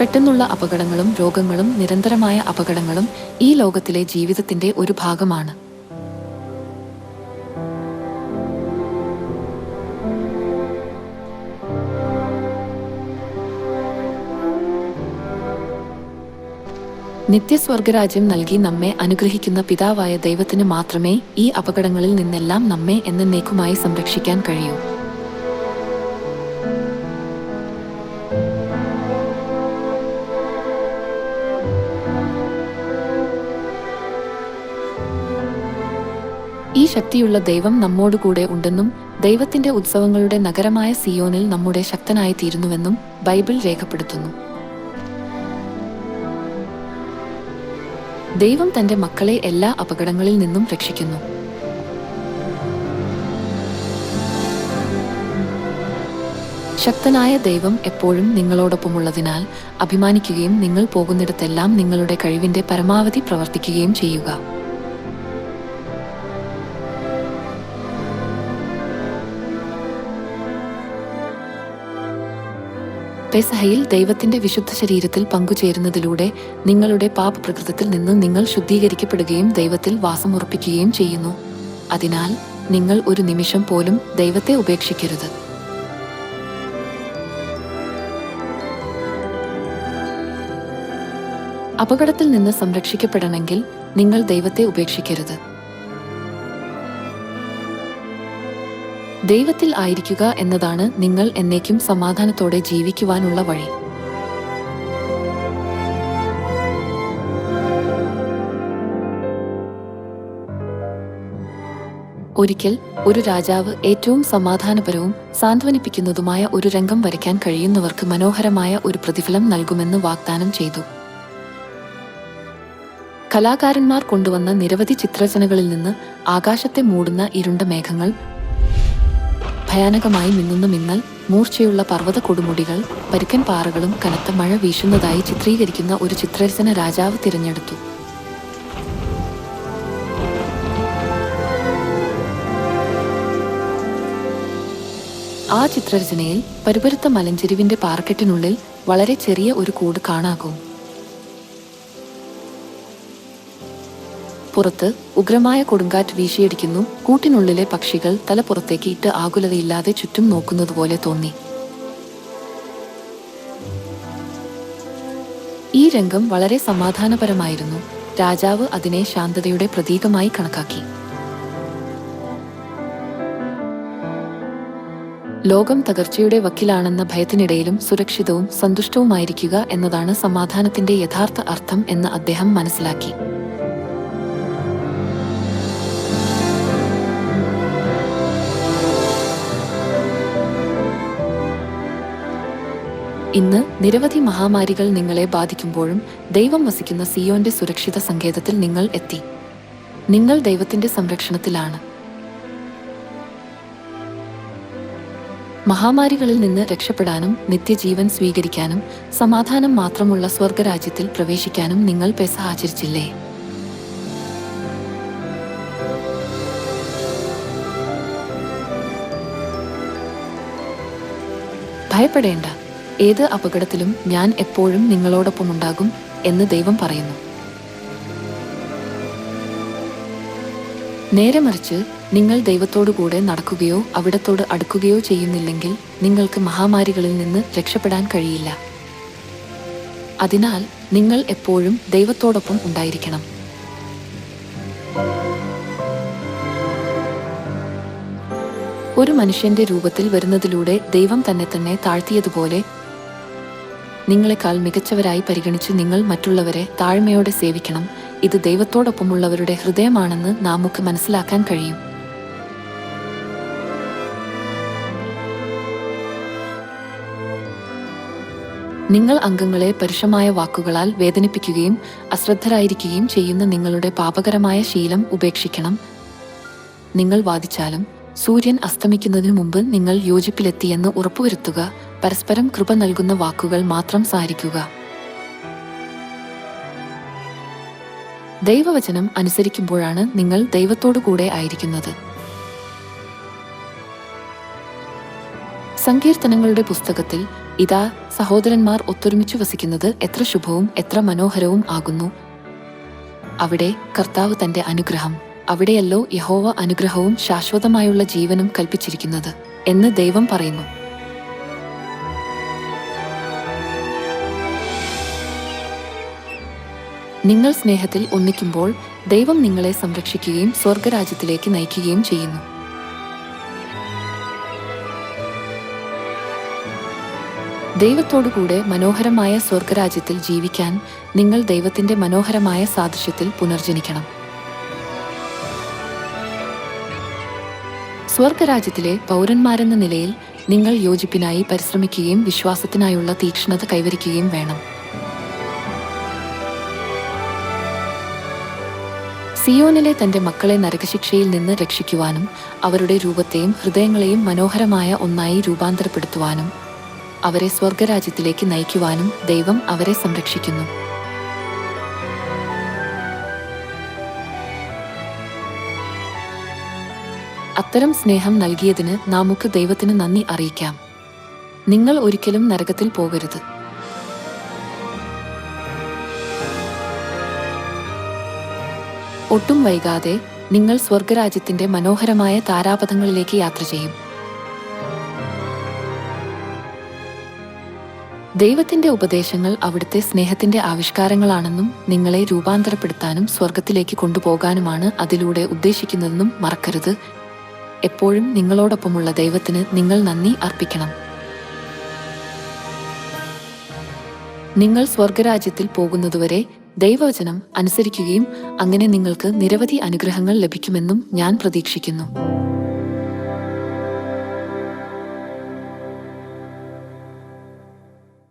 പെട്ടെന്നുള്ള അപകടങ്ങളും രോഗങ്ങളും നിരന്തരമായ അപകടങ്ങളും ഈ ലോകത്തിലെ ജീവിതത്തിന്റെ ഒരു ഭാഗമാണ്. നിത്യസ്വർഗരാജ്യം നൽകി നമ്മെ അനുഗ്രഹിക്കുന്ന പിതാവായ ദൈവത്തിന് മാത്രമേ ഈ അപകടങ്ങളിൽ നിന്നെല്ലാം നമ്മെ എന്നേക്കുമായി സംരക്ഷിക്കാൻ കഴിയൂ. ശക്തിയുള്ള ദൈവം നമ്മോടുകൂടെ ഉണ്ടെന്നും ദൈവത്തിന്റെ ഉത്സവങ്ങളുടെ നഗരമായ സിയോനിൽ നമ്മുടെ ശക്തനായി തീരുന്നുവെന്നും ബൈബിൾ രേഖപ്പെടുത്തുന്നു. ദൈവം തന്റെ മക്കളെ എല്ലാ അപകടങ്ങളിൽ നിന്നും രക്ഷിക്കുന്നു. ശക്തനായ ദൈവം എപ്പോഴും നിങ്ങളോടൊപ്പമുള്ളതിനാൽ അഭിമാനിക്കുകയും നിങ്ങൾ പോകുന്നിടത്തെല്ലാം നിങ്ങളുടെ കഴിവിന്റെ പരമാവധി പ്രവർത്തിക്കുകയും ചെയ്യുക. പെസഹയിൽ ദൈവത്തിന്റെ വിശുദ്ധ ശരീരത്തിൽ പങ്കുചേരുന്നതിലൂടെ നിങ്ങളുടെ പാപ പ്രകൃതത്തിൽ നിന്ന് നിങ്ങൾ ശുദ്ധീകരിക്കപ്പെടുകയും ദൈവത്തിൽ വാസമുറപ്പിക്കുകയും ചെയ്യുന്നു. അതിനാൽ നിങ്ങൾ ഒരു നിമിഷം പോലും ദൈവത്തെ ഉപേക്ഷിക്കരുത്. അപകടത്തിൽ നിന്ന് സംരക്ഷിക്കപ്പെടണമെങ്കിൽ നിങ്ങൾ ദൈവത്തെ ഉപേക്ഷിക്കരുത്. ദൈവത്തിൽ ആയിരിക്കുക എന്നതാണ് നിങ്ങൾ എന്നേക്കും സമാധാനത്തോടെ ജീവിക്കുവാനുള്ള വഴി. ഒരിക്കൽ ഒരു രാജാവ് ഏറ്റവും സമാധാനപരവും സാന്ത്വനിപ്പിക്കുന്നതുമായ ഒരു രംഗം വരയ്ക്കാൻ കഴിയുന്നവർക്ക് മനോഹരമായ ഒരു പ്രതിഫലം നൽകുമെന്ന് വാഗ്ദാനം ചെയ്തു. കലാകാരന്മാർ കൊണ്ടുവന്ന നിരവധി ചിത്രരചനകളിൽ നിന്ന് ആകാശത്തെ മൂടുന്ന ഇരുണ്ട മേഘങ്ങൾ ഭയാനകമായി മിന്നുന്ന മിന്നൽ മൂർച്ചയുള്ള പർവത കൊടുമുടികൾ പരുക്കൻ പാറകളും കനത്ത മഴ വീശുന്നതായി ചിത്രീകരിക്കുന്ന ഒരു ചിത്രരചന രാജാവ് തിരഞ്ഞെടുത്തു. ആ ചിത്രരചനയിൽ പരുപരുത്ത മലഞ്ചെരിവിന്റെ പാറക്കെട്ടിനുള്ളിൽ വളരെ ചെറിയ ഒരു കൂട് കാണാകും. പുറത്ത് ഉഗ്രമായ കൊടുങ്കാറ്റ് വീശിയടിക്കുന്നു. കൂട്ടിനുള്ളിലെ പക്ഷികൾ തല പുറത്തേക്ക് ഇട്ട് ആകുലതയില്ലാതെ ചുറ്റും നോക്കുന്നതുപോലെ തോന്നി. ഈ രംഗം വളരെ സമാധാനപരമായിരുന്നു. രാജാവ് അതിനെ ശാന്തതയുടെ പ്രതീകമായി കണക്കാക്കി. ലോകം തകർച്ചയുടെ വക്കിലാണെന്ന ഭയത്തിനിടയിലും സുരക്ഷിതവും സന്തുഷ്ടവുമായിരിക്കുക എന്നതാണ് സമാധാനത്തിന്റെ യഥാർത്ഥ അർത്ഥം എന്ന് അദ്ദേഹം മനസ്സിലാക്കി. ഇന്ന് നിരവധി മഹാമാരികൾ നിങ്ങളെ ബാധിക്കുമ്പോഴും ദൈവം വസിക്കുന്ന സിയോന്റെ സുരക്ഷിത സങ്കേതത്തിൽ നിങ്ങൾ എത്തി. നിങ്ങൾ ദൈവത്തിന്റെ സംരക്ഷണത്തിലാണ്. മഹാമാരികളിൽ നിന്ന് രക്ഷപ്പെടാനും നിത്യജീവൻ സ്വീകരിക്കാനും സമാധാനം മാത്രമുള്ള സ്വർഗരാജ്യത്തിൽ പ്രവേശിക്കാനും നിങ്ങൾ പെസ ആചരിച്ചില്ലേ? ഭയപ്പെടേണ്ട. ഏത് അപകടത്തിലും ഞാൻ എപ്പോഴും നിങ്ങളോടൊപ്പമുണ്ടാകും എന്ന് ദൈവം പറയുന്നു. നേരെ മറിച്ച് നിങ്ങൾ ദൈവത്തോടു കൂടെ നടക്കുകയോ അവിടത്തോട് അടുക്കുകയോ ചെയ്യുന്നില്ലെങ്കിൽ നിങ്ങൾക്ക് മഹാമാരികളിൽ നിന്ന് രക്ഷപ്പെടാൻ കഴിയില്ല. അതിനാൽ നിങ്ങൾ എപ്പോഴും ദൈവത്തോടൊപ്പം ഉണ്ടായിരിക്കണം. ഒരു മനുഷ്യന്റെ രൂപത്തിൽ വരുന്നതിലൂടെ ദൈവം തന്നെ തന്നെ താഴ്ത്തിയതുപോലെ നിങ്ങളെക്കാൾ മികച്ചവരായി പരിഗണിച്ച് നിങ്ങൾ മറ്റുള്ളവരെ താഴ്മയോടെ സേവിക്കണം. ഇത് ദൈവത്തോടൊപ്പമുള്ളവരുടെ ഹൃദയമാണെന്ന് നമുക്ക് മനസ്സിലാക്കാൻ കഴിയും. നിങ്ങൾ അംഗങ്ങളെ പരുഷമായ വാക്കുകളാൽ വേദനിപ്പിക്കുകയും അശ്രദ്ധരായിരിക്കുകയും ചെയ്യുന്ന നിങ്ങളുടെ പാപകരമായ ശീലം ഉപേക്ഷിക്കണം. നിങ്ങൾ വാദിച്ചാലും സൂര്യൻ അസ്തമിക്കുന്നതിനു മുമ്പ് നിങ്ങൾ യോജിപ്പിലെത്തിയെന്ന് ഉറപ്പുവരുത്തുക. പരസ്പരം കൃപ നൽകുന്ന വാക്കുകൾ മാത്രം സാരിക്കുക ദൈവവചനം അനുസരിക്കുമ്പോഴാണ് നിങ്ങൾ ദൈവത്തോടു കൂടെ ആയിരിക്കുന്നത്. സങ്കീർത്തനങ്ങളുടെ പുസ്തകത്തിൽ ഇതാ സഹോദരന്മാർ ഒത്തൊരുമിച്ച് വസിക്കുന്നത് എത്ര ശുഭവും എത്ര മനോഹരവും ആകുന്നു. അവിടെ കർത്താവ് തന്റെ അനുഗ്രഹം അവിടെയല്ലോ യഹോവ അനുഗ്രഹവും ശാശ്വതമായുള്ള ജീവനും കൽപ്പിച്ചിരിക്കുന്നത് എന്ന് ദൈവം പറയുന്നു. നിങ്ങൾ സ്നേഹത്തിൽ ഒന്നിക്കുമ്പോൾ ദൈവം നിങ്ങളെ സംരക്ഷിക്കുകയും സ്വർഗരാജ്യത്തിലേക്ക് നയിക്കുകയും ചെയ്യുന്നു. ദൈവത്തോടുകൂടെ മനോഹരമായ സ്വർഗരാജ്യത്തിൽ ജീവിക്കാൻ നിങ്ങൾ ദൈവത്തിന്റെ മനോഹരമായ സാദൃശ്യത്തിൽ പുനർജനിക്കണം. സ്വർഗരാജ്യത്തിലെ പൗരന്മാരെന്ന നിലയിൽ നിങ്ങൾ യോജിപ്പിനായി പരിശ്രമിക്കുകയും വിശ്വാസത്തിനായുള്ള തീക്ഷ്ണത കൈവരിക്കുകയും വേണം. സിയോനിലെ തന്റെ മക്കളെ നരകശിക്ഷയിൽ നിന്ന് രക്ഷിക്കുവാനും അവരുടെ രൂപത്തെയും ഹൃദയങ്ങളെയും മനോഹരമായ ഒന്നായി രൂപാന്തരപ്പെടുത്തുവാനും അവരെ സ്വർഗരാജ്യത്തിലേക്ക് നയിക്കുവാനും ദൈവം അവരെ സംരക്ഷിക്കുന്നു. അത്തരം സ്നേഹം നൽകിയതിന് നമുക്ക് ദൈവത്തിന് നന്ദി അറിയിക്കാം. നിങ്ങൾ ഒരിക്കലും നരകത്തിൽ പോകരുത്. ഒട്ടും വൈകാതെ നിങ്ങൾ സ്വർഗരാജ്യത്തിന്റെ മനോഹരമായ താരാപഥങ്ങളിലേക്ക് യാത്ര ചെയ്യും. ദൈവത്തിന്റെ ഉപദേശങ്ങൾ അവിടുത്തെ സ്നേഹത്തിന്റെ ആവിഷ്കാരങ്ങളാണെന്നും നിങ്ങളെ രൂപാന്തരപ്പെടുത്താനും സ്വർഗത്തിലേക്ക് കൊണ്ടുപോകാനുമാണ് അതിലൂടെ ഉദ്ദേശിക്കുന്നതെന്നും മറക്കരുത്. എപ്പോഴും നിങ്ങളോടൊപ്പമുള്ള ദൈവത്തിന് നിങ്ങൾ നന്ദി അർപ്പിക്കണം. നിങ്ങൾ സ്വർഗരാജ്യത്തിൽ പോകുന്നതുവരെ ദൈവവചനം അനുസരിക്കുകയും അങ്ങനെ നിങ്ങൾക്ക് നിരവധി അനുഗ്രഹങ്ങൾ ലഭിക്കുമെന്നും ഞാൻ പ്രതീക്ഷിക്കുന്നു.